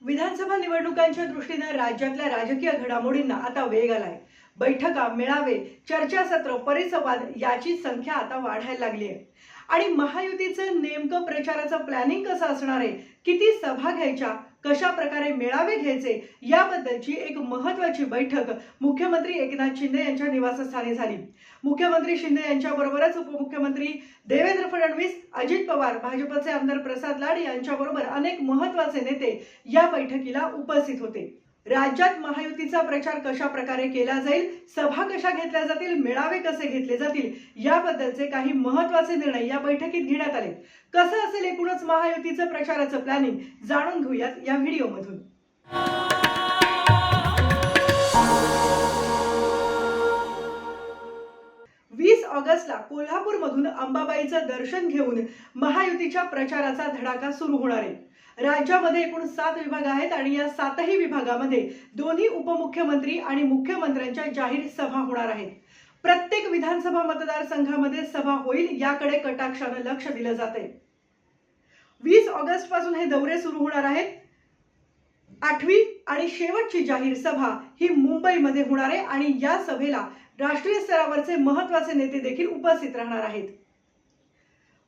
विधानसभा निवडणुकांच्या दृष्टीनं राज्यातल्या राजकीय घडामोडींना आता वेग आलाय. बैठका मेळावे चर्चासत्र परिसंवाद याची संख्या आता वाढायला लागली आहे. आणि महायुतीचं नेमकं प्रचाराचं प्लॅनिंग कसं असणार आहे? किती सभा घ्यायच्या? कशा प्रकारे मेळावे घ्यायचे? याबद्दलची एक महत्वाची बैठक मुख्यमंत्री एकनाथ शिंदे यांच्या निवासस्थानी झाली. मुख्यमंत्री शिंदे यांच्याबरोबरच उपमुख्यमंत्री देवेंद्र फडणवीस अजित पवार भाजपचे आमदार प्रसाद लाड यांच्याबरोबर अनेक महत्त्वाचे नेते या बैठकीला उपस्थित होते. राज्यात महायुतीचा प्रचार कशा प्रकारे केला जाईल सभा कशा घेतल्या जातील मेळावे कसे घेतले जातील याबद्दलचे काही महत्त्वाचे निर्णय या बैठकीत घेण्यात आले कसं असेल एकूणच महायुतीचं प्रचाराचं प्लॅनिंग जाणून घेऊयात या व्हिडिओमधून. ऑगस्टला कोल्हापूरमधून अंबाबाईचं दर्शन घेऊन महायुतीच्या प्रचाराचा धडाका सुरू होणार आहे. राज्यामध्ये एकूण सात विभाग आहेत आणि या सातही विभागामध्ये दोन्ही उपमुख्यमंत्री आणि मुख्यमंत्र्यांच्या जाहीर सभा होणार आहेत. प्रत्येक विधानसभा मतदारसंघामध्ये सभा होईल याकडे कटाक्षानं लक्ष दिलं जाते वीस ऑगस्टपासून हे दौरे सुरू होणार आहेत. आठवी आणि शेवटची जाहीर सभा ही मुंबईमध्ये होणार आहे आणि या सभेला राष्ट्रीय स्तरावरचे महत्त्वाचे नेते देखील उपस्थित राहणार आहेत.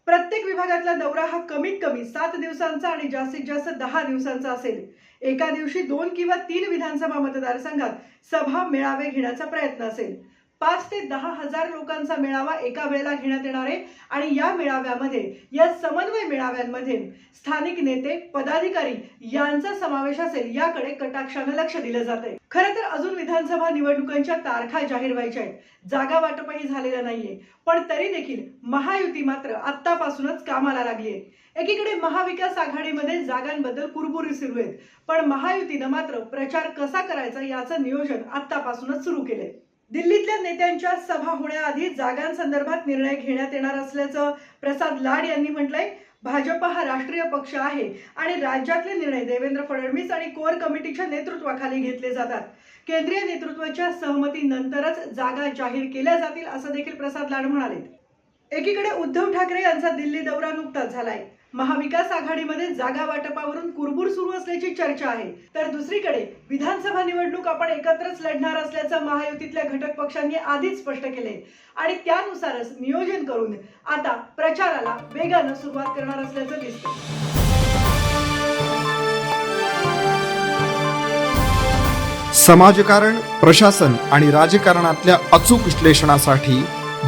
प्रत्येक विभागातला दौरा हा कमीत कमी सात दिवसांचा आणि जास्तीत जास्त दहा दिवसांचा असेल. एका दिवशी दोन किंवा तीन विधानसभा मतदारसंघात सभा मेळावे घेण्याचा प्रयत्न असेल. पाच ते दहा हजार लोकांचा मेळावा एका वेळेला घेण्यात येणार आहे. आणि या मेळाव्यामध्ये या समन्वय मेळाव्यांमध्ये स्थानिक नेते पदाधिकारी यांचा समावेश असेल याकडे कटाक्षानं लक्ष दिलं जात आहे. खरं तर अजून विधानसभा निवडणुकांच्या तारखा जाहीर व्हायच्या आहेत. जागा वाटपही झालेलं नाहीये. पण तरी देखील महायुती मात्र आतापासूनच कामाला लागली आहे एकीकडे महाविकास आघाडीमध्ये जागांबद्दल कुरबुरी सुरू आहेत. पण महायुतीनं मात्र प्रचार कसा करायचा याचं नियोजन आतापासूनच सुरू केलंय. दिल्लीतल्या नेत्यांच्या सभा होण्याआधी जागांसंदर्भात निर्णय घेण्यात येणार असल्याचं प्रसाद लाड यांनी म्हटलंय. भाजप हा राष्ट्रीय पक्ष आहे आणि राज्यातले निर्णय देवेंद्र फडणवीस आणि कोर कमिटीच्या नेतृत्वाखाली घेतले जातात. केंद्रीय नेतृत्वाच्या सहमतीनंतरच जागा जाहीर केल्या जातील असं देखील प्रसाद लाड म्हणाले एकीकडे उद्धव ठाकरे यांचा दिल्ली दौरा नुकताच झालाय. महाविकास आघाडीमध्ये जागा वाटपावरून कुरबुर सुरू असल्याची चर्चा आहे. तर दुसरीकडे विधानसभा निवडणूक आपण एकत्रच लढणार असल्याचं महायुतीतल्या घटक पक्षांनी आधीच स्पष्ट केले आणि त्यानुसारच नियोजन करून आता प्रचाराला वेगानं सुरुवात करणार असल्याचं दिसतं समाजकारण प्रशासन आणि राजकारणातल्या अचूक विश्लेषणासाठी